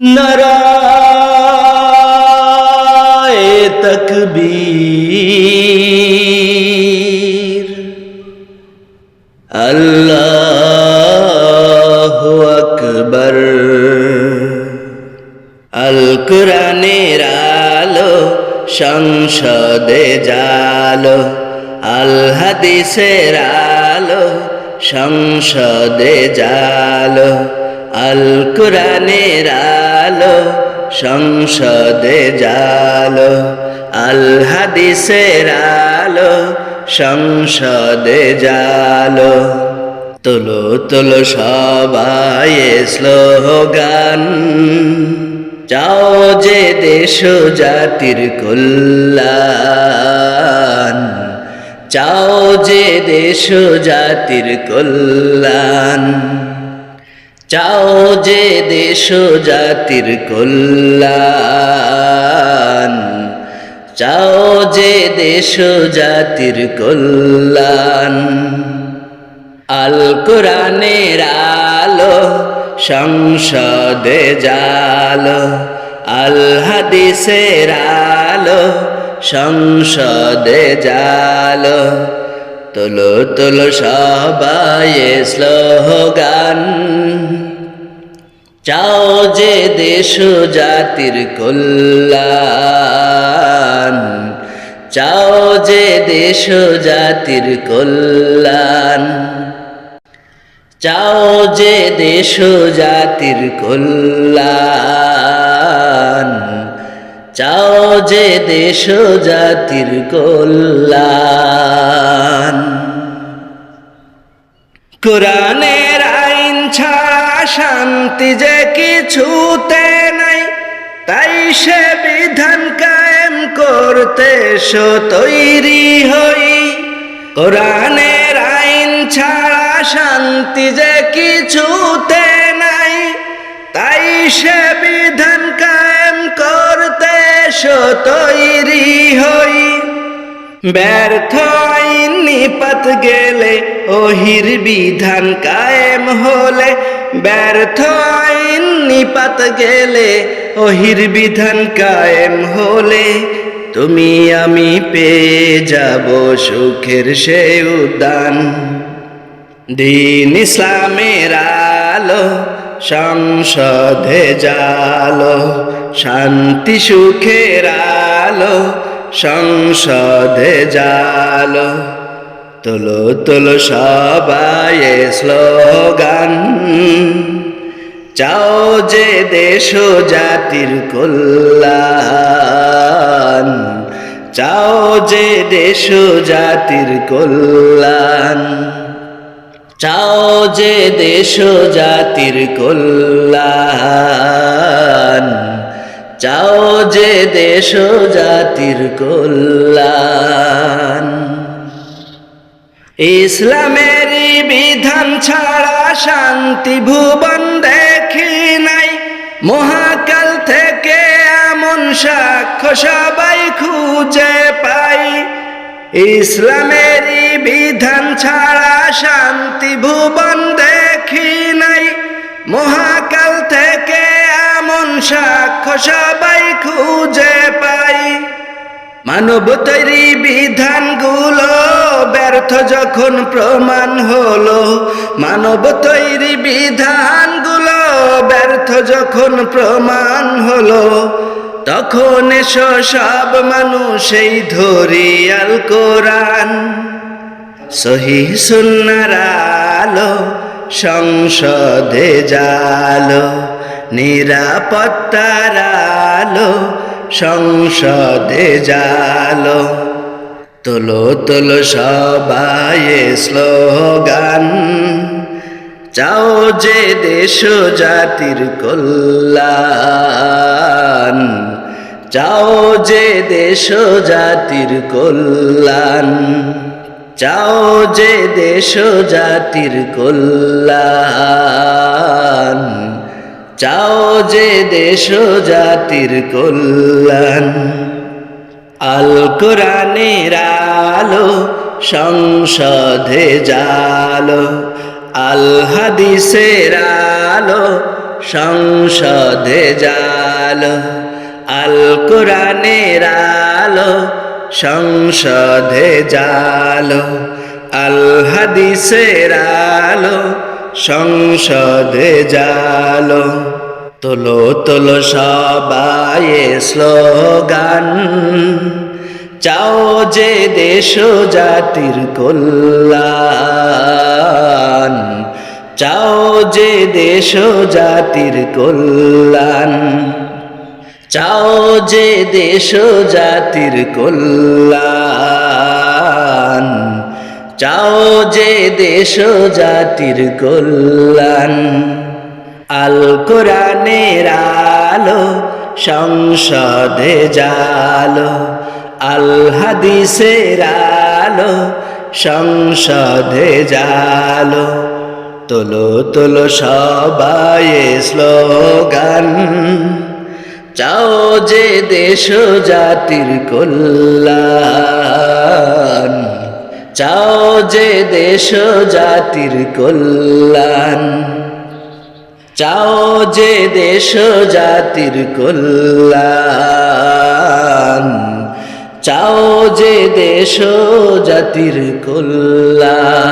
নারায় তকবীর আল্লাহ আকবর আল কোরআনের আলো সংসদে জালো আল হাদিসের আলো সংসদে জালো আল কোরআনের আলো সংসদে জালো আল হাদিসের আলো সংসদে জালো। তোলো তোলো সবাই স্লোগান, চাও যে দেশ জাতির কল্যাণ, চাও যে দেশ জাতির কল্যাণ। চাও যে দেশ জাতির কল্যাণ। চাও যে দেশ জাতির কল্যাণ। আল কোরআনের আলো সংসদে জালো। আল হাদিসের আলো সংসদে জালো। তোলো তোলো সবাই স্লোগান। চাও যে দেশ জাতির কল্যাণ। চাও যে দেশ জাতির কল্যাণ। চাও যে দেশ জাতির কল্যাণ। চাও যে দেশ জাতির কল্যাণ। কোরআনের আইন ছাড়া শান্তি যে কিছুতে নাই, তাই সে বিধান কায়েম করতে তৈরি হই। কোরআনের আইন ছাড়া শান্তি যে কিছুতে তৈরি হই। ব্যর্থ নিপাত গেলে ওহির বিধান কায়েম হলে। ব্যর্থ আইন নিপাত গেলে ওহির বিধান কায়েম হলে। তুমি আমি পেয়ে যাব সুখের সে উদ্যান। দিন ইসলামের আলো, সংসদে জালো। শান্তি সুখের আলো সংসদে জালো। তোলো তোলো সবাই স্লোগান। চাও যে দেশ জাতির কল্যাণ। চাও যে দেশ জাতির কল্যাণ। চাও যে দেশ জাতির কল্যাণ। যে দেশ জাতির কল্যাণ। ইসলামের বিধান ছাড়া শান্তি ভুবন দেখি নাই। মহাকাল থেকে এমন সাক্ষ্য সবাই খুঁজে পাই। ইসলামের বিধান ছাড়া শান্তি ভুবন দেখি নাই। মহাকাল থেকে এমন সাক্ষ্য সবাই খুঁজে পাই। মানব তৈরি বিধানগুলো ব্যর্থ যখন প্রমাণ হলো। মানব তৈরি বিধানগুলো ব্যর্থ যখন প্রমাণ হলো। তখন এসো সব মানুষ এই ধরি আল কোরআন। সহি সুন্নার আলো সংসদে জালো। নিরাপত্তার আলো সংসদে জালো। তোলো তোলো সবাই স্লোগান। চাও যে দেশ জাতির কল্যাণ। চাও যে দেশ জাতির কল্যাণ। চাও যে দেশ জাতির কল্যাণ। চাও যে দেশ জাতির কল্যাণ। আল কোরআনের আলো সংসদে জালো, আল হাদিসের আলো সংসদে জালো, আল কোরআনের আলো সংসদে জালো, আল হাদিসের আলো সংসদে জালো। তোলো তোলো সবাই স্লোগান। চাও যে দেশ জাতির কল্যাণ। চাও যে দেশ জাতির কল্যাণ। চাও যে দেশ জাতির কল্যাণ। চাও যে দেশ জাতির কল্যাণ। আল কোরআনের আলো সংসদে জালো আল হাদিসের আলো সংসদে জালো। তোলো তোলো সবাই স্লোগান, চাও যে দেশ জাতির কল্যাণ, চাও যে দেশ জাতির কল্যাণ। চাও যে দেশ জাতির কল্যাণ। চাও যে দেশ জাতির কল্যাণ।